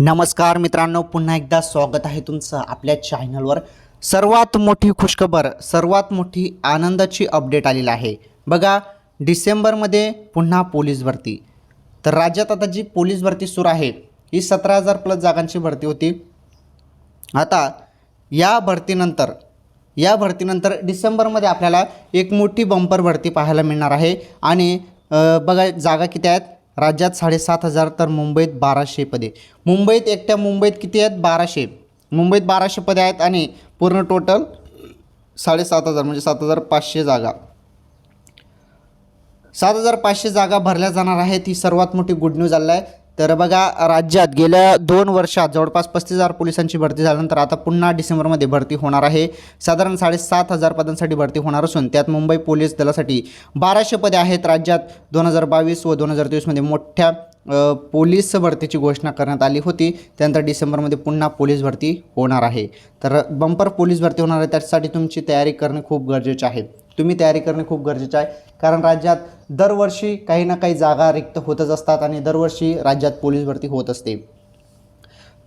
नमस्कार मित्रांनो पुन्हा एकदा स्वागत आहे तुमचं आपल्या चॅनलवर सर्वात मोठी खुशखबर सर्वात मोठी आनंदाची अपडेट आलेली आहे. बघा डिसेंबरमध्ये पुन्हा पोलीस भरती. तर राज्यात आता जी पोलीस भरती सुरू आहे ही सतरा हजार प्लस जागांची भरती होती. आता या भरतीनंतर या भरतीनंतर डिसेंबरमध्ये आपल्याला एक मोठी बंपर भरती पाहायला मिळणार आहे. आणि बघा जागा किती आहेत? राज्यात साडेसात हजार तर मुंबईत बाराशे पदे. मुंबईत एकट्या मुंबईत किती आहेत? बाराशे. मुंबईत बाराशे पदे आहेत आणि पूर्ण टोटल साडेसात हजार म्हणजे सात हजार पाचशे जागा. सात हजार पाचशे जागा भरल्या जाणार आहेत. ही सर्वात मोठी गुड न्यूज आलेली आहे. तर बघा राज्यात गेल्या दोन वर्षात जवळपास पस्तीस हजार पोलिसांची भरती झाल्यानंतर आता पुन्हा डिसेंबरमध्ये भरती होणार आहे. साधारण साडेसात हजार पदांसाठी भरती होणार असून त्यात मुंबई पोलीस दलासाठी बाराशे पदे आहेत. राज्यात दोन हजार बावीस व दोन हजार तेवीसमध्ये मोठ्या पोलीस भरतीची घोषणा करण्यात आली होती. त्यानंतर डिसेंबरमध्ये पुन्हा पोलीस भरती होणार आहे. तर बंपर पोलीस भरती होणार आहे. त्यासाठी तुमची तयारी करणे खूप गरजेचे आहे. तुम्ही तयारी करणे खूप गरजेचं आहे. कारण राज्यात दरवर्षी काही ना काही जागा रिक्त होतच असतात आणि दरवर्षी राज्यात पोलीस भरती होत असते.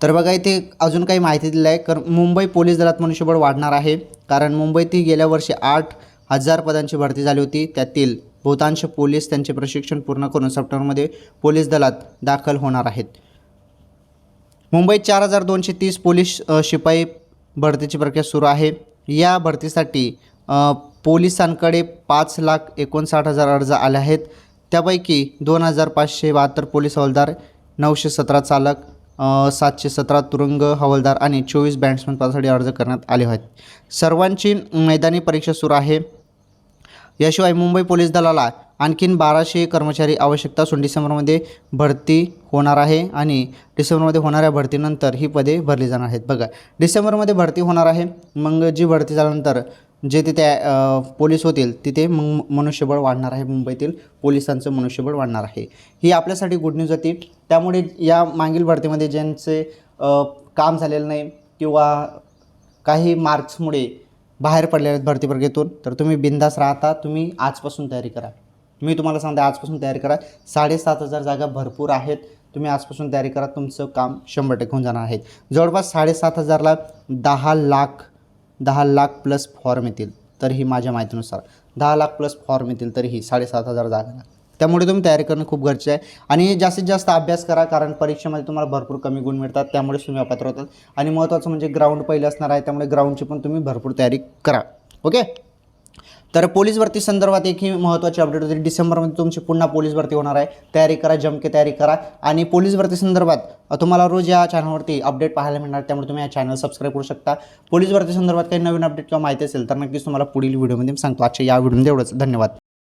तर बघा इथे अजून काही माहिती दिली आहे. कारण मुंबई पोलीस दलात मनुष्यबळ वाढणार आहे. कारण मुंबईतही गेल्या वर्षी आठ हजार पदांची भरती झाली होती. त्यातील बहुतांश पोलीस त्यांचे प्रशिक्षण पूर्ण करून सप्टेंबरमध्ये पोलीस दलात दाखल होणार आहेत. मुंबईत चार हजार दोनशे तीस पोलीस शिपाई भरतीची प्रक्रिया सुरू आहे. या भरतीसाठी पोलिसांकडे पाच लाख एकोणसाठ हजार अर्ज आले आहेत. त्यापैकी दोन हजार पाचशे बहात्तर पोलीस हवालदार नऊशे सतरा चालक सातशे सतरा तुरुंग हवालदार आणि चोवीस बॅट्समन पदासाठी अर्ज करण्यात आले आहेत. सर्वांची मैदानी परीक्षा सुरू आहे. याशिवाय मुंबई पोलीस दलाला आणखीन बाराशे कर्मचारी आवश्यकता असून डिसेंबरमध्ये भरती होणार आहे आणि डिसेंबरमध्ये होणाऱ्या भरतीनंतर ही पदे भरली जाणार आहेत. बघा डिसेंबरमध्ये भरती होणार आहे. मग जी भरती झाल्यानंतर जे तिथे पोलीस होतील तिथे मग मनुष्यबळ वाढणार आहे. मुंबईतील पोलिसांचं मनुष्यबळ वाढणार आहे. ही आपल्यासाठी गुड न्यूज होती. त्यामुळे या मागील भरतीमध्ये ज्यांचे काम झालेलं नाही किंवा काही मार्क्समुळे बाहेर पडलेले आहेत भरती प्रक्रियेतून तर तुम्ही बिंदास राहता. तुम्ही आजपासून तयारी करा. मी तुम्हाला सांगते आजपासून तयारी करा. साडेसात हजार जागा भरपूर आहेत. तुम्ही आजपासून तयारी करा. तुमचं काम शंभर टक्के होऊन जाणार आहेत जवळपास साडेसात हजारला दहा लाख दहा लाख प्लस फॉर्म येतील तरीही माझ्या माहितीनुसार. दहा लाख प्लस फॉर्म येतील तरीही साडेसात हजार जागा त्यामुळे तुम्ही तयारी करणं खूप गरजेचं आहे. आणि जास्तीत जास्त अभ्यास करा कारण परीक्षेमध्ये तुम्हाला भरपूर कमी गुण मिळतात त्यामुळेच तुम्ही अपात्र होतात. आणि महत्त्वाचं म्हणजे ग्राउंड पहिले असणार आहे त्यामुळे ग्राउंडची पण तुम्ही भरपूर तयारी करा. ओके तर पोलीस भरती संदर्भात एक ही महत्त्वाची अपडेट होती. डिसेंबरमध्ये तुमची पुन्हा पोलीस भरती होणार आहे. तयारी करा जमके तयारी करा. आणि पोलीस भरती संदर्भात तुम्हाला रोज या चॅनलवरती अपडेट पाहायला मिळणार त्यामुळे तुम्ही या चॅनल सबस्क्राईब करू शकता. पोलीस भरती संदर्भात काही नवीन अपडेट किंवा माहिती असेल तर नक्कीच तुम्हाला पुढील व्हिडिओमध्ये सांगतो. आजच्या या व्हिडिओमध्ये एवढंच. धन्यवाद.